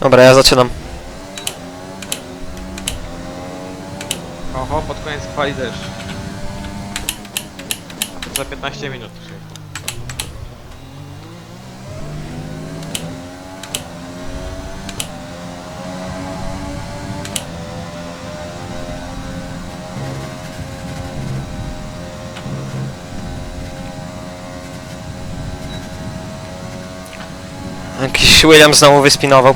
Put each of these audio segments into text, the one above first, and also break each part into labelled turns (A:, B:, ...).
A: Dobra, ja zaczynam.
B: Oho, pod koniec pali deszcz. Za 15 minut.
A: Jakiś William znowu wyspinował.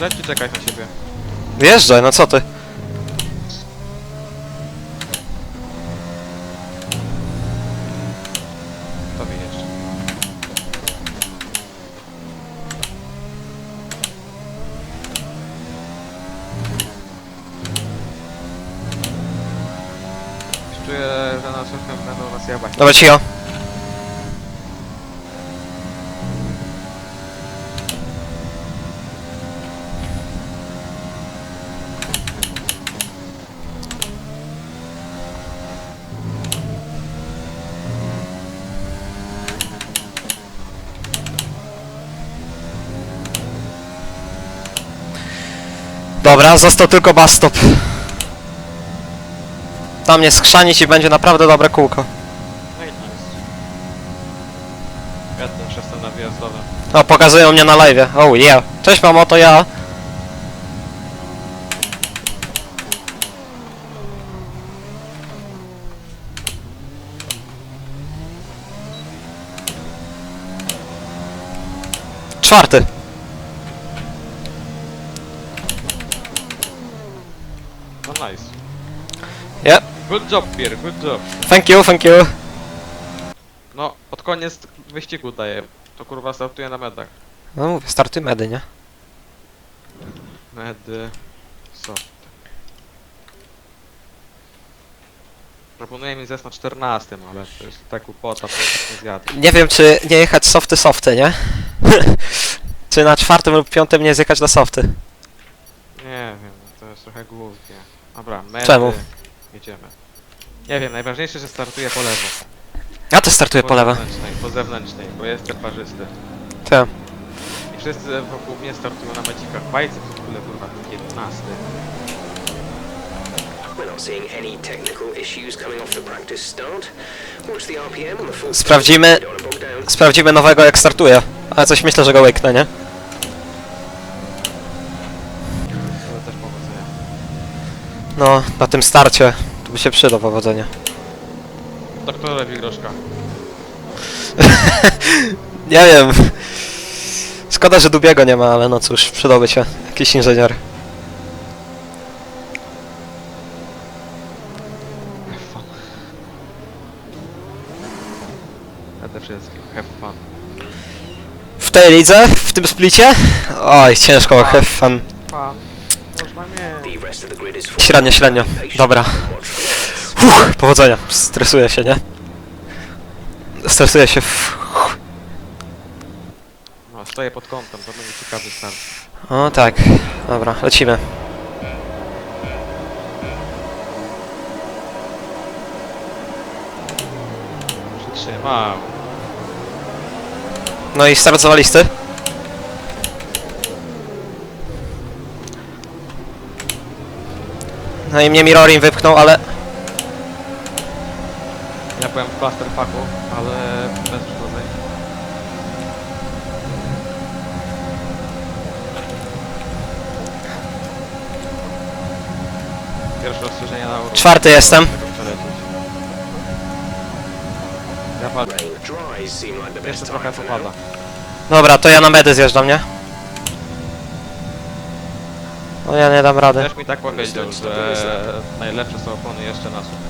B: Mam wyjeżdżać czy czekać na siebie?
A: Wjeżdżaj, no co ty?
B: To wyjeżdża. Już Czuję, że na szybkim będą nas jabać.
A: Dobra, cicho. Dobra, został tylko bus stop. Tam nie skrzanić i będzie naprawdę dobre kółko.
B: No i wyjazdowym.
A: O, pokazują mnie na live. Oh yeah. Cześć mamo, to ja. Czwarty.
B: Good job, Pierre, good job.
A: Thank you, thank you.
B: No, pod koniec wyścigu daję. To kurwa startuje na medach.
A: No mówię, startuj medy, nie?
B: Medy... Soft. Proponuję mi zes na 14, ale to jest tak głupota, to tak nie zjadę.
A: Nie wiem, czy nie jechać softy softy, nie? czy na czwartym lub piątym nie zjechać na softy.
B: Nie wiem, to jest trochę głupie. Dobra, medy...
A: Czemu?
B: Jedziemy. Nie wiem, najważniejsze, że startuję po lewo.
A: Ja też startuję po lewo.
B: zewnętrznej, po zewnętrznej, bo jestem parzysty.
A: Tak.
B: I wszyscy wokół mnie startują na medzikach. Bajce w ogóle kurwa był 11.
C: We're not seeing any technical issues coming off the practice start. Watch the RPM on the full
A: Sprawdzimy,
C: Don't wanna bog down.
A: sprawdzimy nowego jak startuje. Ale coś myślę, że go łyknę, nie?
B: To też powodzenia.
A: No, na tym starcie to by się przydał powodzenie.
B: Doktorze Wigroszka.
A: Nie wiem. Szkoda, że Dubiego nie ma, ale no cóż, przydałby się jakiś inżynier.
B: Have fun. Przede wszystkim, have fun.
A: W tej lidze, w tym splicie? Oj, ciężko, have fun.
B: Można mieć.
A: Średnio, średnio. Dobra. Uff, powodzenia. Stresuję się, nie? Stresuję się. Uff.
B: No, stoję pod kątem, to będzie ciekawy start.
A: O tak. Dobra, lecimy.
B: Przytrzymał.
A: No i start zawalisty. No i mnie Mirorin wypchnął, ale...
B: Ja byłem w clusterpacku, ale bez przychodzeń. Pierwsze ostrzeżenie na Euro.
A: Czwarty jestem.
B: Ja
C: the
B: Jeszcze trochę popada.
A: Dobra, to ja na medy zjeżdżam, nie? No ja nie dam rady.
B: Też mi tak powiedział, że najlepsze są opony jeszcze na słup.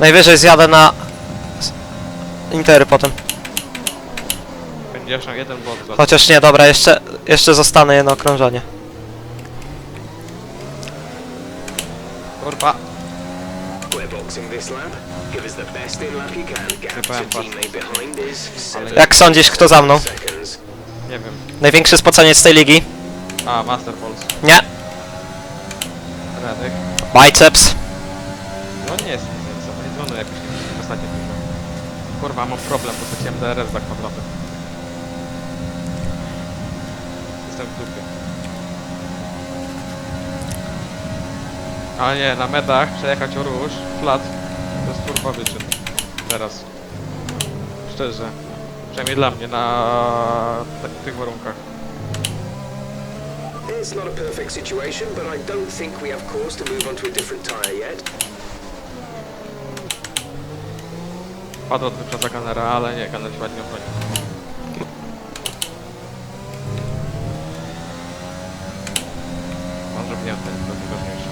A: Najwyżej zjadę na... Intery potem.
B: Będzie jeszcze jeden za
A: Chociaż nie, dobra, jeszcze, jeszcze zostanę jedno okrążenie.
B: Kurwa,
C: We're boxing this lap. Give us the best in lap you can. Gap to
B: powiem pas.
C: teammate behind is seven
A: Jak sądzisz, kto za mną?
C: seconds.
B: nie wiem.
A: Największy spoceniec tej ligi?
B: A, Master Falls.
A: Nie.
B: Radek.
A: Biceps.
B: No nie jest nic zaniedbany jakoś ostatnio dużo. Kurwa, mam problem, bo straciłem DRS za kwadratem. Jestem w dupie. Ale nie, na medach przejechać o róż, flat, to jest kurwa wyczyn. Teraz. Szczerze. Przynajmniej dla mnie, na t- tych warunkach.
C: It's not a perfect situation, but I don't think we have cause to move on to a different tyre yet.
B: Kwadrat wyprzedza Gunnera, ale nie, Gunner się ładnie obronił. Mam, żeby nie ten, to najważniejsze.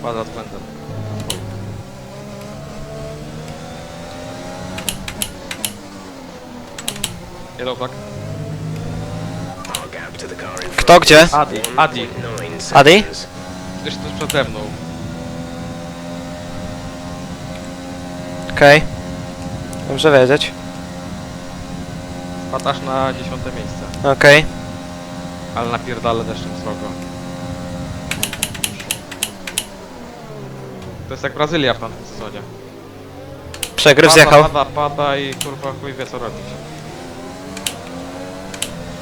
B: Kwadrat błędem. Yellow flag.
A: Kto gdzie?
B: Adi, Adi.
C: 1.9
A: Adi?
B: Gdzieś tu przede mną.
A: Okej. Dobrze wiedzieć.
B: Patasz na dziesiąte miejsce.
A: Okej.
B: Ale napierdala deszczem srogo. To jest jak Brazylia w tamtym sezonie.
A: Przegryw
B: pada,
A: zjechał.
B: Pada, pada i kurwa chuj wie co robić.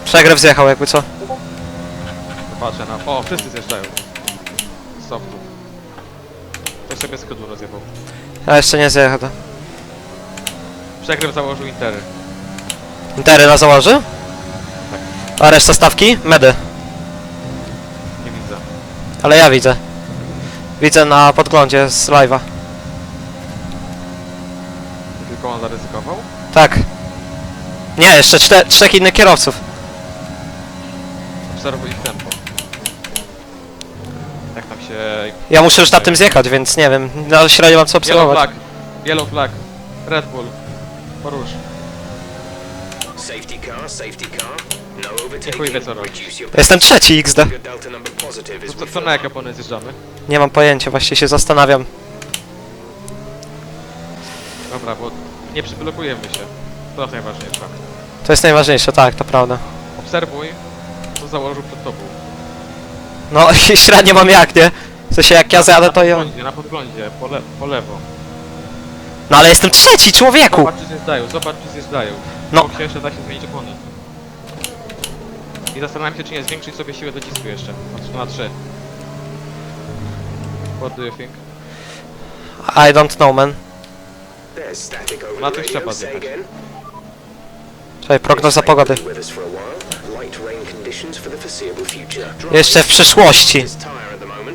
A: Przegryw zjechał jakby co.
B: Patrzę na... O, wszyscy zjeżdżają. Z softów. Ktoś sobie skrzydło rozjebał.
A: A jeszcze nie zjechał. to.
B: Przegryw założył Intery.
A: Intery na założy? A reszta stawki? Medy.
B: Nie widzę.
A: Ale ja widzę. Widzę na podglądzie z live'a.
B: Tylko on zaryzykował.
A: Tak. Nie, jeszcze czte, trzech innych kierowców.
B: Obserwuj ich tempo. Jak tam się...
A: Ja muszę już na tym zjechać, więc nie wiem. No średnio mam co
B: Yellow
A: obserwować.
B: flag. Yellow flag. Red Bull. Porusz.
C: Safety car, safety car. No
B: chuj
C: overtaking.
B: wie co robić.
C: Reduce your
A: Jestem trzeci XD.
C: your delta number positive as
B: To, to, to na jakie opony zjeżdżamy?
A: Nie mam pojęcia, właśnie się zastanawiam.
B: Dobra, bo nie przyblokujemy się. To jest najważniejsze.
A: To jest najważniejsze, tak, to prawda.
B: Obserwuj, co założył przed tobą.
A: No średnio mam jak, nie? W sensie jak ja zajadę to
B: na
A: ja...
B: podglądzie, na podglądzie, po, le po lewo.
A: No ale jestem trzeci, człowieku!
B: Zobacz czy zjeżdżają, zobacz czy zjeżdżają.
A: No.
B: Obok się jeszcze da się zmienić opony. I zastanawiam się, czy nie zwiększyć sobie siłę docisku jeszcze. Na 3 na 3. What do you think?
A: I don't know, man.
B: Na tych trzeba zjechać.
A: Czekaj, prognoza pogody. Jeszcze w przyszłości.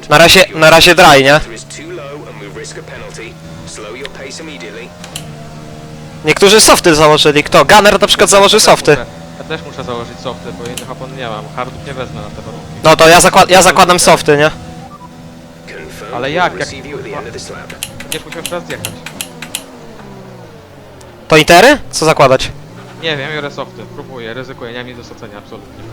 A: Na razie, na razie dry, nie? Niektórzy softy założyli. Kto? Gunner na przykład założył softy.
B: Ja też muszę założyć softy, bo innych opon nie mam. Hardów nie wezmę na te warunki.
A: No to ja, zakład ja zakładam softy, nie?
B: Ale jak? Jak. Będziesz musiał teraz zjechać.
A: To intery? Co zakładać?
B: Nie wiem, biorę softy. Próbuję, ryzykuję, nie mam nic do stracenia, absolutnie.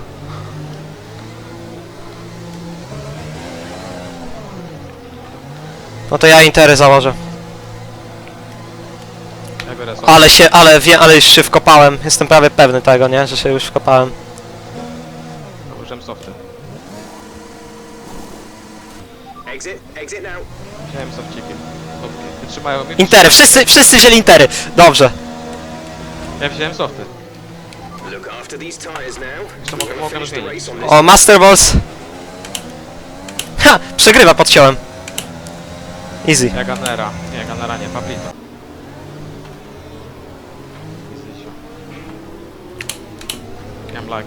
A: No to ja intery założę.
B: Ja biorę softy.
A: Ale się, ale wie, ale już się wkopałem. Jestem prawie pewny tego, nie? Że się już wkopałem.
B: Założyłem softy.
C: Exit. Exit now.
B: Wziąłem sofciki. Dobra, Wytrzymają mi.
A: Intery, wszyscy, wszyscy wzięli intery. Dobrze.
B: Ja wziąłem softy.
C: Look after these tires now.
B: Jeszcze mogę- mogę
A: O, Master Balls. Ha! Przegrywa, podciąłem. Easy.
B: Ja Gunnera. Nie, Gunnera nie, Pablito. Miałem lag.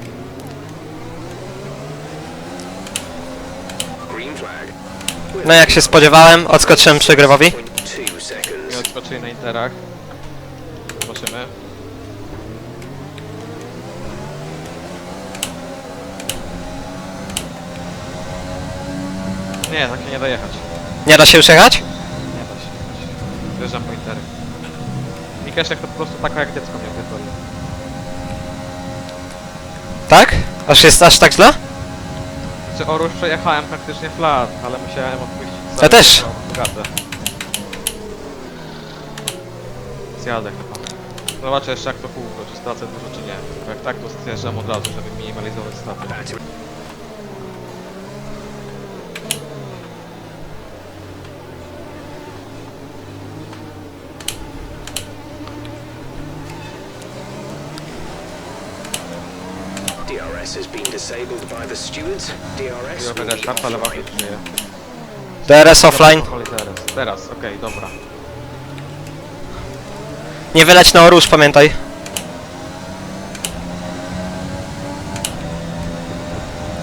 C: green flag.
A: No jak się spodziewałem, odskoczyłem przegrywowi.
C: 0.2
B: Nie
C: seconds.
B: odskoczyli na interach. Zobaczymy. Nie, tak się nie da jechać.
A: Nie da się już jechać?
B: Nie da się jechać. Wjeżdżam po intery. Mikeszek to po prostu taka jak dziecko mnie pierdoli.
A: Tak? Aż jest aż tak źle?
B: Czy Orusz przejechałem praktycznie flat, ale musiałem odpuścić
A: Ja też.
B: Bogatę. Zjadę chyba. Zobaczę jeszcze jak to kółko, czy stracę dużo czy nie. Bo jak tak to zjeżdżam od razu, żeby minimalizować straty.
C: Back to DRS has been disabled by the stewards. DRS will
B: będę
C: be
B: szarpa, lewa
C: offline.
B: wytrzyje.
A: DRS offline.
B: Teraz, teraz, okej, dobra.
A: Nie wyleć na oróż, pamiętaj.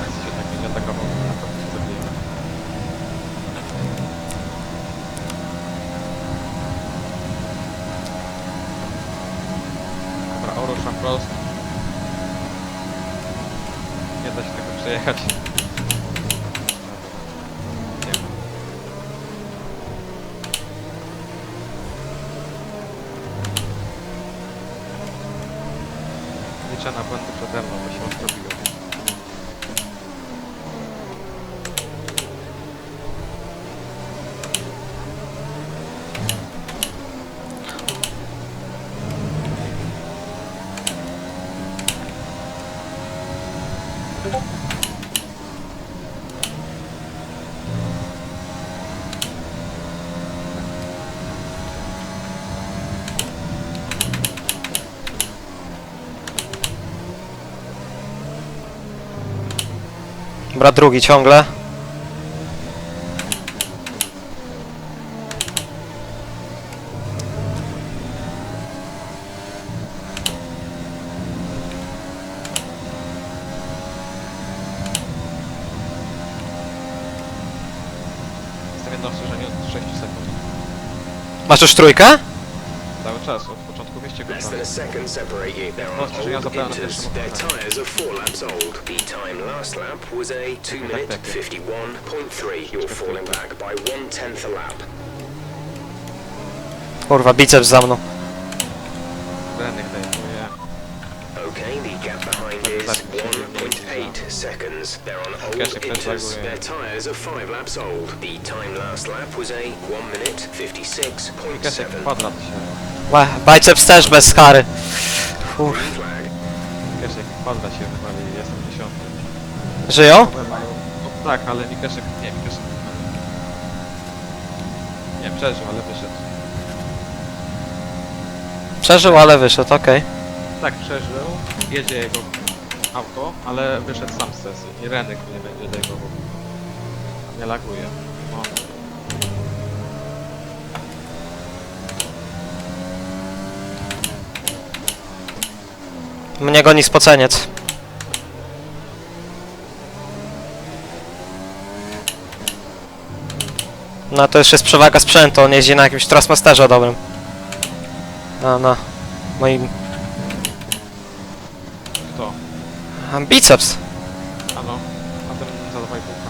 B: Akcji się tak nie atakował, na to się zabijemy. Dobra, Orosz na wprost. Nie da się tego przejechać. Nie ma. Liczę na błędy przede mną, bo się rozrobiło.
A: Brat drugi ciągle.
B: Jestem jedno ostrzeżenie od 6 sekund.
A: Masz już trójkę?
B: Cały czas, od
C: a second separate you. They're on old
B: zabrałem
C: inters. Their tyres are four laps old. The time last lap was a 2 minute
B: tak, tak.
C: 51.3. You're falling back by one tenth a lap.
A: Kurwa, biceps za mną.
C: Okay, the gap behind is
B: that, should be
C: 1.8 seconds. They're on old
B: Guess
C: inters. Their tyres are five laps old. The time last lap was a 1 minute 56.7.
A: Łe, Biceps też bez kary.
C: Green flag.
B: Kasek kwadrat się wywali, jestem dziesiąty.
A: Żyją?
B: No, tak, ale Mikeszek, nie, Mikeszek. Nie, przeżył, ale wyszedł.
A: Przeżył, ale wyszedł, okej.
B: Tak, przeżył, jedzie jego auto, ale wyszedł sam z sesji. I Renek nie będzie tego. Nie laguje. No.
A: Mnie goni spoceniec. No to już jest przewaga sprzętu, on jeździ na jakimś Trustmasterze dobrym. No, no. Moim...
B: Kto?
A: a, Biceps.
B: A no, a ten za 2,5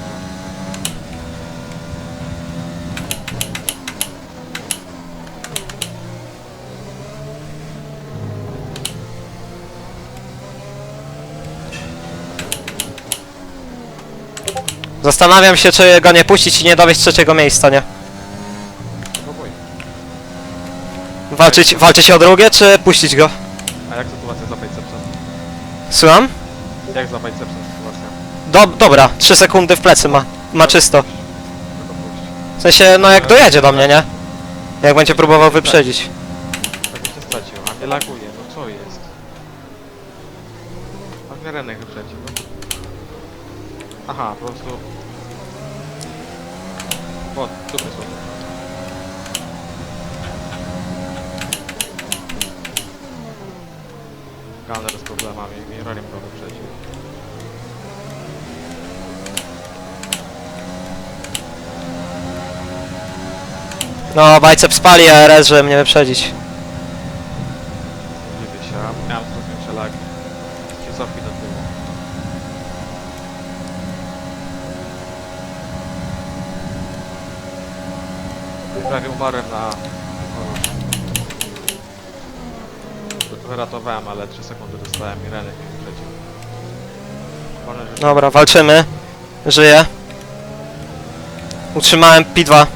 A: Zastanawiam się, czy go nie puścić i nie dowieść trzeciego miejsca, nie?
B: Próbuj.
A: Walczyć, walczyć o drugie, czy puścić go?
B: A jak sytuacja za bicepsem?
A: Słucham?
B: Jak za bicepsem sytuacja?
A: Do, dobra, 3 sekundy w plecy ma. Ma czysto.
B: Tylko puść.
A: W sensie, no jak dojedzie do mnie, nie? Jak będzie próbował wyprzedzić.
B: Tak się stracił, a nie laguje, no co jest? A mnie Renek wyprzedził, no. Aha, po prostu... O, dobry słowo. Gunner z problemami, Rolim go wyprzedził.
A: No, bicep spali ARS, żeby mnie wyprzedzić.
B: Dziwię się, a miałem trochę większe lagi. Się cofnij do tyłu. Prawie umarłem na... Orusz. Ale 3 sekundy dostałem i
A: Dobra, walczymy. Żyję. Utrzymałem P2.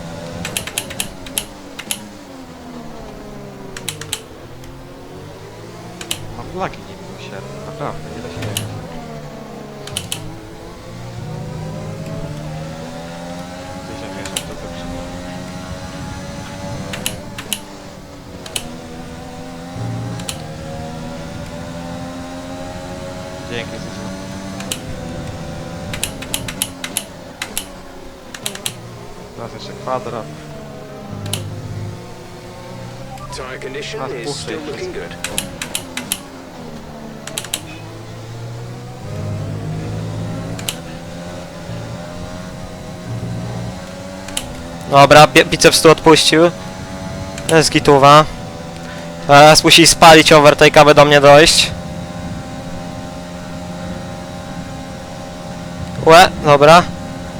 A: Dobra, bi- biceps tu odpuścił. Jest gituwa. Teraz musi spalić overtake, aby do mnie dojść. Łe, dobra.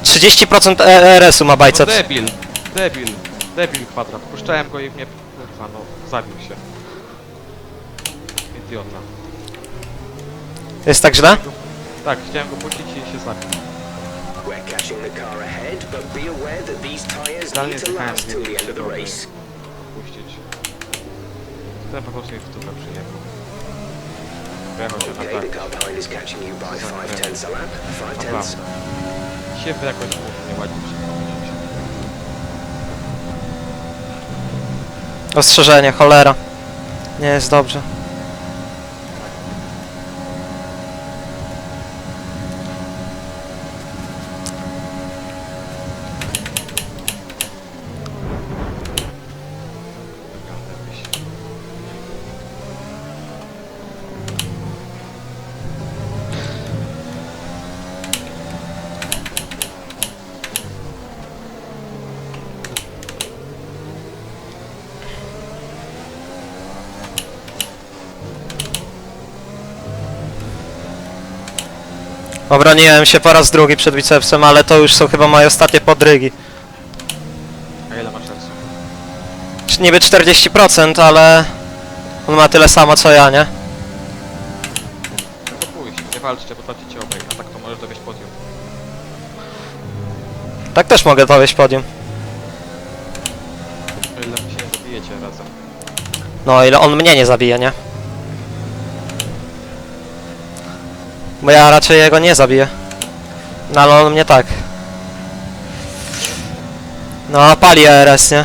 A: 30% RS-u ma
B: No
A: biceps.
B: debil, debil, debil kwadrat. Puszczałem go i mnie... Kurwa, no, zabił się. Idiota.
A: Jest tak źle?
B: Tak, chciałem go puścić i się zabił.
C: We're catching the car ahead, but be aware that these tires
B: Idealnie
C: need to
B: zjechałem
C: last till the end of the race.
B: Puścić. Ten po prostu mi w stówę przyjechał. Się na
C: Okay, the
B: tak.
C: car behind is catching you by five tenths a lap. Five tenths.
B: Się jakoś nie ładnie przypomniał się.
A: Ostrzeżenie, cholera. Nie jest dobrze. Obroniłem się po raz drugi przed bicepsem, ale to już są chyba moje ostatnie podrygi.
B: A ile masz sercu?
A: Czy Niby 40%, ale... On ma tyle samo co ja, nie?
B: No to pójść, nie walczcie, bo tracicie obaj, a tak to możesz dowieść podium.
A: Tak też mogę dowieść podium.
B: O ile się nie zabijecie razem.
A: No, ile on mnie nie zabije, nie? Bo ja raczej jego nie zabiję. No, ale on mnie tak. No, pali RS, nie?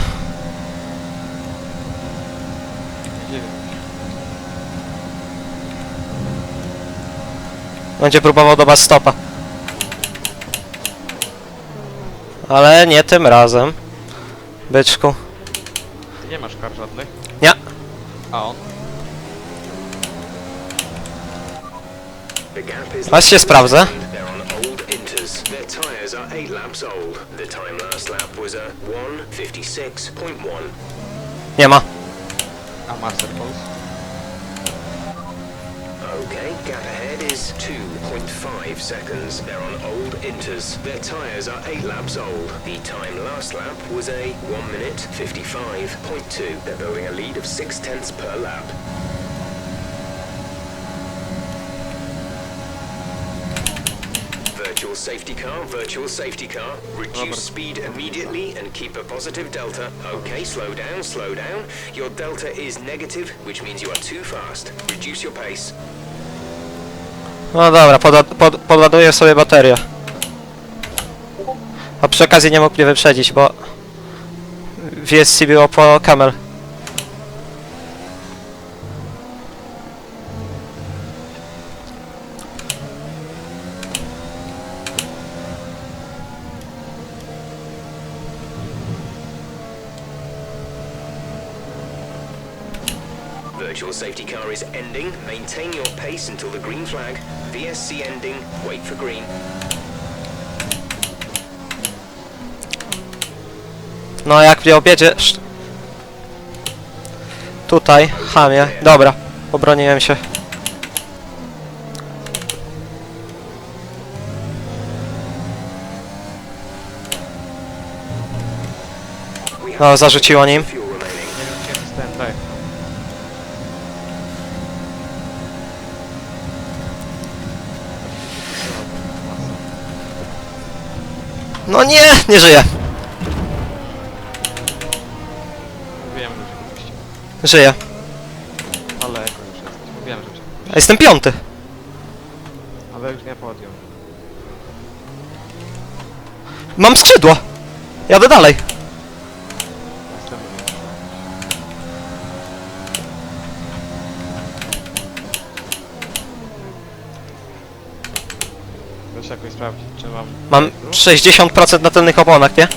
A: Będzie próbował do was stopa. Ale nie tym razem. Byczku.
B: Ty nie masz kar żadnych?
A: Nie.
B: A on?
C: The gap is
A: Aż się sprawdzę.
C: They're on old inters. Their tires are eight laps old. The time last lap was a 156.1.
A: Nie ma.
B: A Master Pulse?
C: Okay, gap ahead is 2.5 seconds. They're on old inters. Their tires are 8 laps old. The time last lap was a 1 minute 55.2. They're building a lead of 6 tenths per lap. Safety car, virtual safety car. Reduce speed immediately and keep a positive delta. Okay, slow down, slow down. Your delta is negative, which means you are too fast. Reduce your pace.
A: No dobra, poda pod podładuję sobie baterię. A przy okazji nie mógł mnie wyprzedzić, bo... VSC było po Camel. No jak mnie objedziesz... Tutaj, chamie. Dobra, obroniłem się. No, zarzuciło nim. No nie, nie żyję. Żyję.
B: Ale jako już jesteś. Mówiłem, że
A: A jestem piąty.
B: Ale już nie podium.
A: Mam skrzydło. Jadę dalej.
B: Jestem... Chcesz jakoś sprawdzić, czy mam...
A: Mam 60% na tylnych oponach, nie?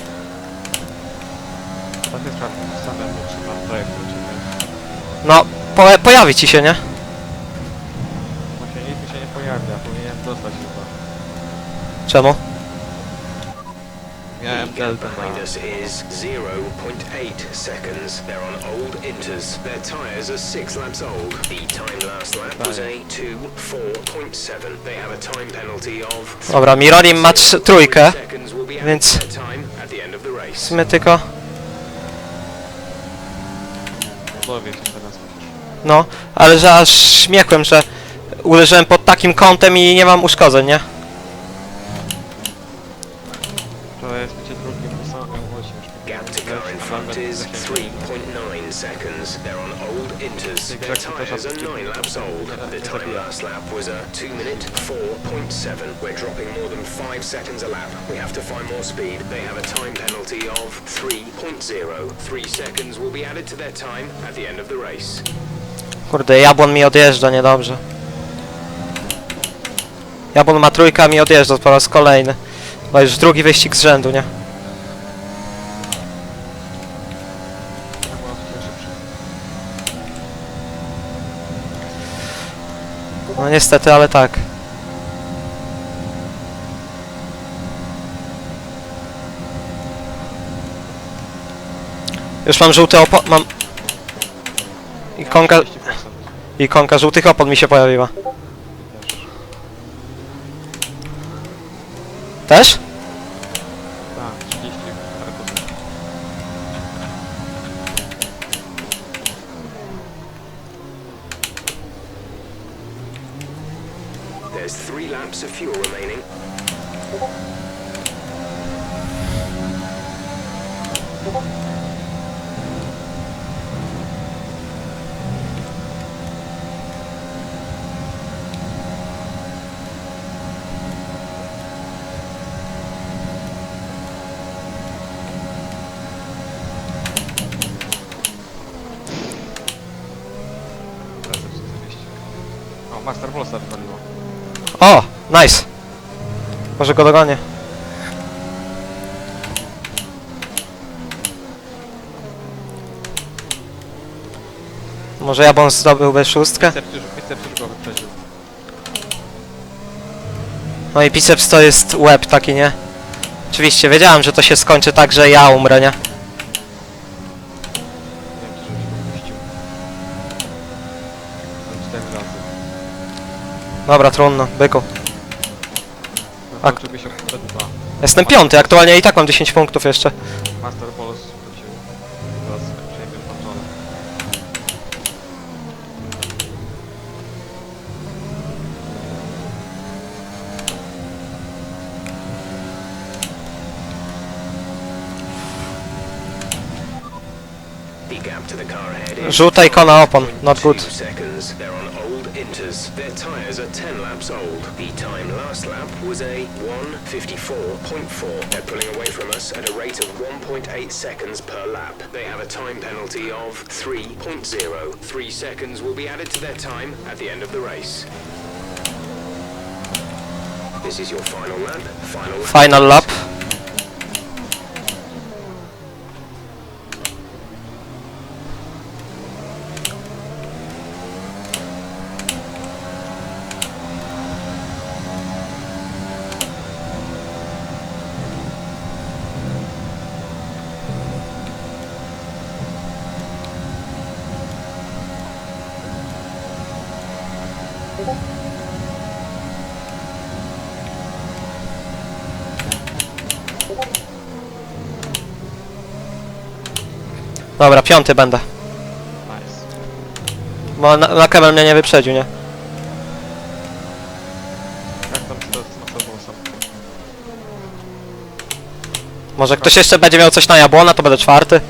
A: Po, pojawi ci się, nie?
B: Właśnie nic mi się nie pojawia, powinienem dostać chyba.
A: Czemu?
B: Miałem delta
C: behind
B: na...
C: us is 0.8 seconds. They're on old inters. Their tyres are six laps old. The time last lap was a 2.4.7. They have a time penalty of
A: Dobra, Mirolim ma trz- trójkę.
C: seconds will be added
A: więc-
C: to their time at the end of the
A: W
C: race.
A: sumie tylko...
B: Dowie się.
A: No, ale że aż śmiechłem, że uderzyłem pod takim kątem i nie mam uszkodzeń, nie?
B: To jest bycie drugim, to samo miał 8
C: Gap to car in front is 3.9 seconds. They're on old inters. Their
B: Exactly,
C: tyres are
B: that's-
C: 9 laps old. The time last lap was a 2 minute 4.7. We're dropping more than 5 seconds a lap. We have to find more speed. They have a time penalty of 3.0. 3 seconds will be added to their time at the end of the race.
A: Kurde, Jabłon mi odjeżdża niedobrze. Jabłon ma trójkę, a mi odjeżdża po raz kolejny. Bo już drugi wyścig z rzędu, nie? No niestety, ale tak. Już mam żółty opon... mam... Ikonka...
B: 30%.
A: Ikonka żółtych opon mi się pojawiła.
B: Też. Tak, 30 parę procent.
C: There's 3 laps of fuel remaining.
B: O, wywaliło.
A: Nice! Może go dogonię. Może Jabłon zdobyłby szóstkę?
B: Bicep już, bicep już go wyprzedził.
A: No i biceps to jest łeb taki, nie? Oczywiście, wiedziałem, że to się skończy tak, że ja umrę, nie? Dobra, trudno, byku.
B: No
A: A-
B: to oczywiście P2.
A: Jestem piąty, aktualnie i tak mam 10 punktów jeszcze.
B: Master Polos wrócił. Teraz przejmie kontrolę.
C: The gap to the car ahead is
A: Żółta ikona opon, not
C: 5.2
A: good.
C: seconds. They're on old inters. Their tyres are 10 laps old. The time last lap was a 154.4. They're pulling away from us at a rate of 1.8 seconds per lap. They have a time penalty of 3.0. 3 seconds will be added to their time at the end of the race. This is your final lap. Final lap.
A: Final lap. Dobra, piąty będę.
B: Nice.
A: Bo na, na mnie nie wyprzedził, nie?
B: Jak tam teraz?
A: Może ktoś jeszcze będzie miał coś na jabłona, to będę czwarty.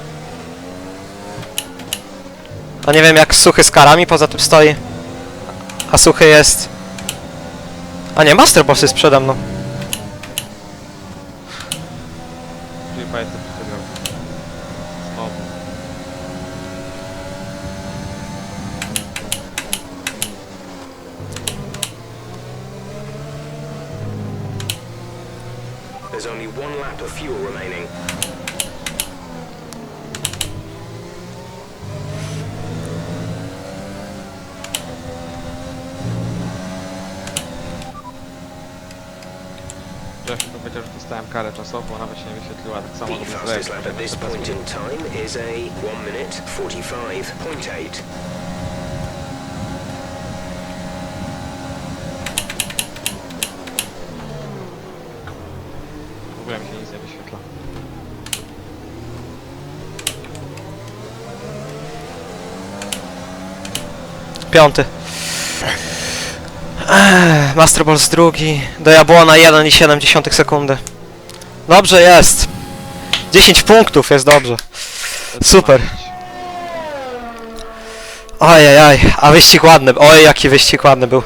A: A nie wiem jak suchy z karami poza tym stoi. A suchy jest... A nie, Master Boss jest przede mną.
C: one lap of fuel remaining.
B: chociaż dostałem karę czasową, nawet się nie wyświetliła, tak samo.
A: Piąty. Ech, Master Balls drugi. Do Jabłona 1,7 sekundy. Dobrze jest. 10 punktów jest dobrze. Super. Ojej, a wyścig ładny. Oj, jaki wyścig ładny był.